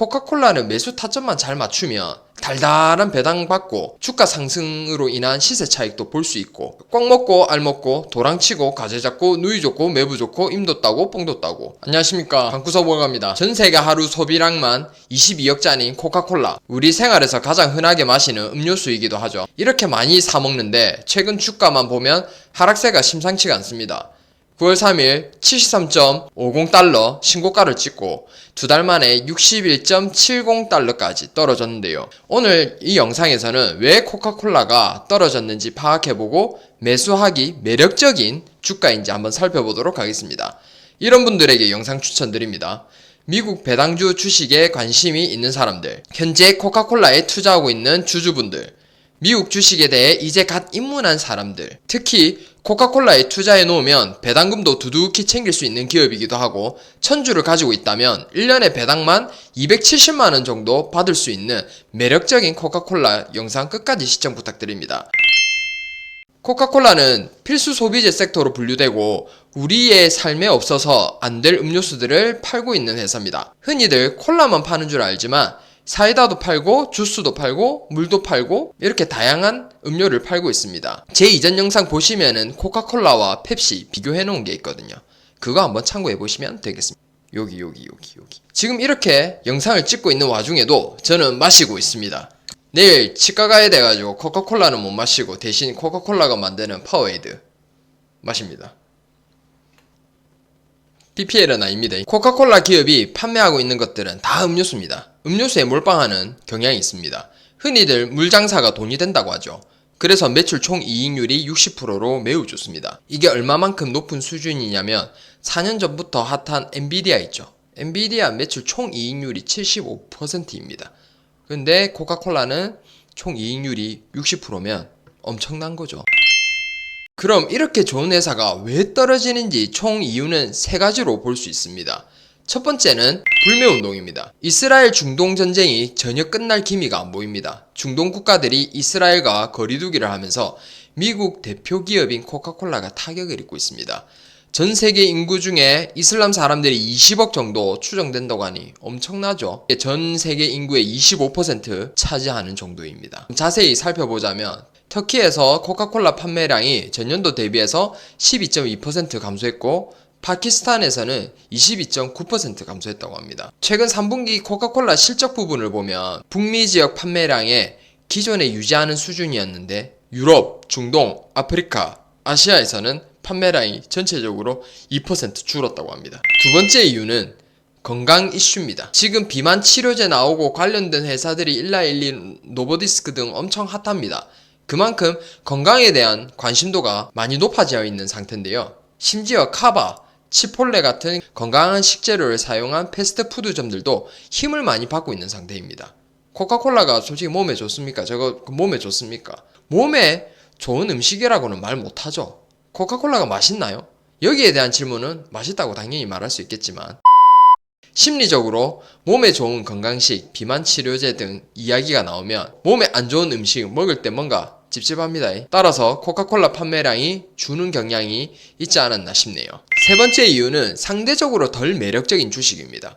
코카콜라는 매수 타점만 잘 맞추면 달달한 배당 받고 주가 상승으로 인한 시세 차익도 볼 수 있고 꽉 먹고 알 먹고 도랑치고 가재 잡고 누이 좋고 매부 좋고 임도 따고 뽕도 따고. 안녕하십니까. 방구석 월갑니다. 전 세계 하루 소비량만 22억짜리인 코카콜라. 우리 생활에서 가장 흔하게 마시는 음료수이기도 하죠. 이렇게 많이 사 먹는데 최근 주가만 보면 하락세가 심상치가 않습니다 9월 3일 73.50달러 신고가를 찍고 두 달 만에 61.70달러까지 떨어졌는데요. 오늘 이 영상에서는 왜 코카콜라가 떨어졌는지 파악해보고 매수하기 매력적인 주가인지 한번 살펴보도록 하겠습니다. 이런 분들에게 영상 추천드립니다. 미국 배당주 주식에 관심이 있는 사람들, 현재 코카콜라에 투자하고 있는 주주분들, 미국 주식에 대해 이제 갓 입문한 사람들, 특히 코카콜라에 투자해 놓으면 배당금도 두둑히 챙길 수 있는 기업이기도 하고 천주를 가지고 있다면 1년에 배당만 270만원 정도 받을 수 있는 매력적인 코카콜라 영상 끝까지 시청 부탁드립니다. 코카콜라는 필수 소비재 섹터로 분류되고 우리의 삶에 없어서 안 될 음료수들을 팔고 있는 회사입니다. 흔히들 콜라만 파는 줄 알지만 사이다도 팔고 주스도 팔고 물도 팔고 이렇게 다양한 음료를 팔고 있습니다. 제 이전 영상 보시면은 코카콜라와 펩시 비교해 놓은 게 있거든요. 그거 한번 참고해 보시면 되겠습니다. 여기 여기 여기 여기. 지금 이렇게 영상을 찍고 있는 와중에도 저는 마시고 있습니다. 내일 치과 가야 돼가지고 코카콜라는 못 마시고 대신 코카콜라가 만드는 파워에이드 마십니다. PPL은 아닙니다. 코카콜라 기업이 판매하고 있는 것들은 다 음료수입니다. 음료수에 몰빵하는 경향이 있습니다. 흔히들 물장사가 돈이 된다고 하죠. 그래서 매출 총 이익률이 60%로 매우 좋습니다. 이게 얼마만큼 높은 수준이냐면 4년 전부터 핫한 엔비디아 있죠. 엔비디아 매출 총 이익률이 75%입니다. 근데 코카콜라는 총 이익률이 60%면 엄청난 거죠. 그럼 이렇게 좋은 회사가 왜 떨어지는지 총 이유는 세 가지로 볼 수 있습니다. 첫 번째는 불매 운동입니다. 이스라엘 중동 전쟁이 전혀 끝날 기미가 안 보입니다. 중동 국가들이 이스라엘과 거리두기를 하면서 미국 대표 기업인 코카콜라가 타격을 입고 있습니다. 전 세계 인구 중에 이슬람 사람들이 20억 정도 추정된다고 하니 엄청나죠. 전 세계 인구의 25% 차지하는 정도입니다. 자세히 살펴보자면 터키에서 코카콜라 판매량이 전년도 대비해서 12.2% 감소했고 파키스탄에서는 22.9% 감소했다고 합니다. 최근 3분기 코카콜라 실적 부분을 보면 북미 지역 판매량에 기존에 유지하는 수준이었는데 유럽, 중동, 아프리카, 아시아에서는 판매량이 전체적으로 2% 줄었다고 합니다. 두 번째 이유는 건강 이슈입니다. 지금 비만 치료제 나오고 관련된 회사들이 1나일리, 노보디스크 등 엄청 핫합니다. 그만큼 건강에 대한 관심도가 많이 높아져 있는 상태인데요. 심지어 카바, 치폴레 같은 건강한 식재료를 사용한 패스트푸드점들도 힘을 많이 받고 있는 상태입니다. 코카콜라가 솔직히 몸에 좋습니까? 저거 몸에 좋습니까? 몸에 좋은 음식이라고는 말 못하죠. 코카콜라가 맛있나요? 여기에 대한 질문은 맛있다고 당연히 말할 수 있겠지만 심리적으로 몸에 좋은 건강식, 비만 치료제 등 이야기가 나오면 몸에 안 좋은 음식 먹을 때 뭔가 찝찝합니다. 따라서 코카콜라 판매량이 주는 경향이 있지 않았나 싶네요. 세 번째 이유는 상대적으로 덜 매력적인 주식입니다.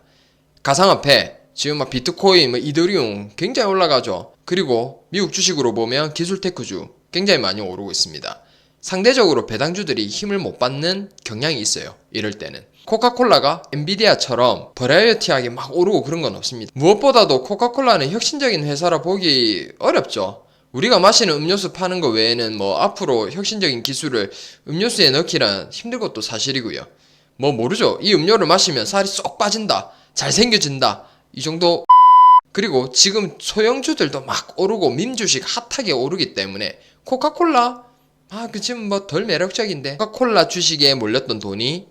가상화폐, 지금 막 비트코인, 뭐 이더리움 굉장히 올라가죠. 그리고 미국 주식으로 보면 기술 테크주 굉장히 많이 오르고 있습니다. 상대적으로 배당주들이 힘을 못 받는 경향이 있어요. 이럴 때는. 코카콜라가 엔비디아처럼 버라이어티하게 막 오르고 그런 건 없습니다. 무엇보다도 코카콜라는 혁신적인 회사라 보기 어렵죠. 우리가 마시는 음료수 파는 거 외에는 뭐 앞으로 혁신적인 기술을 음료수에 넣기란 힘들 것도 사실이고요. 뭐 모르죠. 이 음료를 마시면 살이 쏙 빠진다. 잘생겨진다. 이 정도 그리고 지금 소형주들도 막 오르고 밈주식 핫하게 오르기 때문에 코카콜라 아, 그 지금 뭐덜 매력적인데 코카콜라 주식에 몰렸던 돈이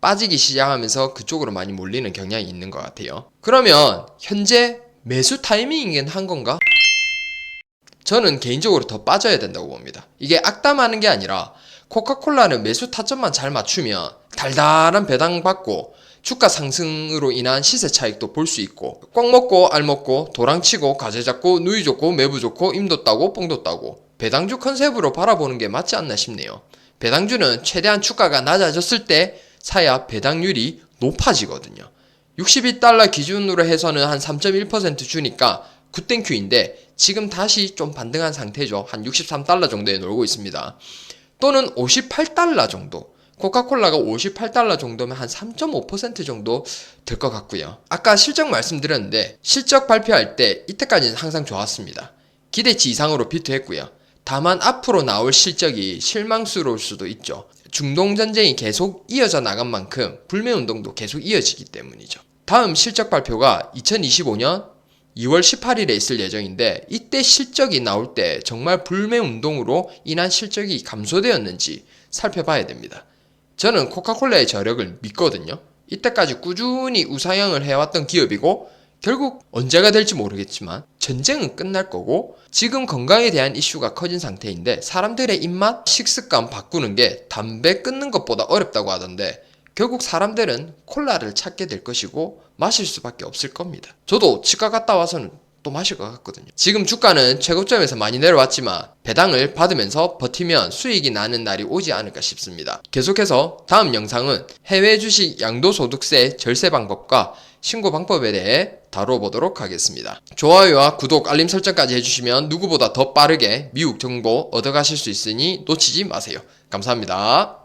빠지기 시작하면서 그쪽으로 많이 몰리는 경향이 있는 것 같아요. 그러면 현재 매수 타이밍이긴 한 건가? 저는 개인적으로 더 빠져야 된다고 봅니다. 이게 악담하는 게 아니라 코카콜라는 매수 타점만 잘 맞추면 달달한 배당 받고 주가 상승으로 인한 시세 차익도 볼 수 있고 꽉 먹고 알 먹고 도랑치고 가재 잡고 누이 좋고 매부 좋고 임도 따고 뽕도 따고 배당주 컨셉으로 바라보는 게 맞지 않나 싶네요. 배당주는 최대한 주가가 낮아졌을 때 사야 배당률이 높아지거든요. 62달러 기준으로 해서는 한 3.1% 주니까 굿땡큐인데 지금 다시 좀 반등한 상태죠. 한 63달러 정도에 놀고 있습니다. 또는 58달러 정도. 코카콜라가 58달러 정도면 한 3.5% 정도 될 것 같고요. 아까 실적 말씀드렸는데 실적 발표할 때 이때까지는 항상 좋았습니다. 기대치 이상으로 비트했고요. 다만 앞으로 나올 실적이 실망스러울 수도 있죠. 중동 전쟁이 계속 이어져 나간 만큼 불매 운동도 계속 이어지기 때문이죠. 다음 실적 발표가 2025년 2월 18일에 있을 예정인데 이때 실적이 나올 때 정말 불매 운동으로 인한 실적이 감소되었는지 살펴봐야 됩니다. 저는 코카콜라의 저력을 믿거든요. 이때까지 꾸준히 우상향을 해왔던 기업이고 결국 언제가 될지 모르겠지만 전쟁은 끝날 거고 지금 건강에 대한 이슈가 커진 상태인데 사람들의 입맛, 식습관 바꾸는 게 담배 끊는 것보다 어렵다고 하던데 결국 사람들은 콜라를 찾게 될 것이고 마실 수밖에 없을 겁니다. 저도 치과 갔다 와서는 또 마실 것 같거든요. 지금 주가는 최고점에서 많이 내려왔지만 배당을 받으면서 버티면 수익이 나는 날이 오지 않을까 싶습니다. 계속해서 다음 영상은 해외 주식 양도소득세 절세 방법과 신고 방법에 대해 다뤄보도록 하겠습니다. 좋아요와 구독, 알림 설정까지 해주시면 누구보다 더 빠르게 미국 정보 얻어가실 수 있으니 놓치지 마세요. 감사합니다.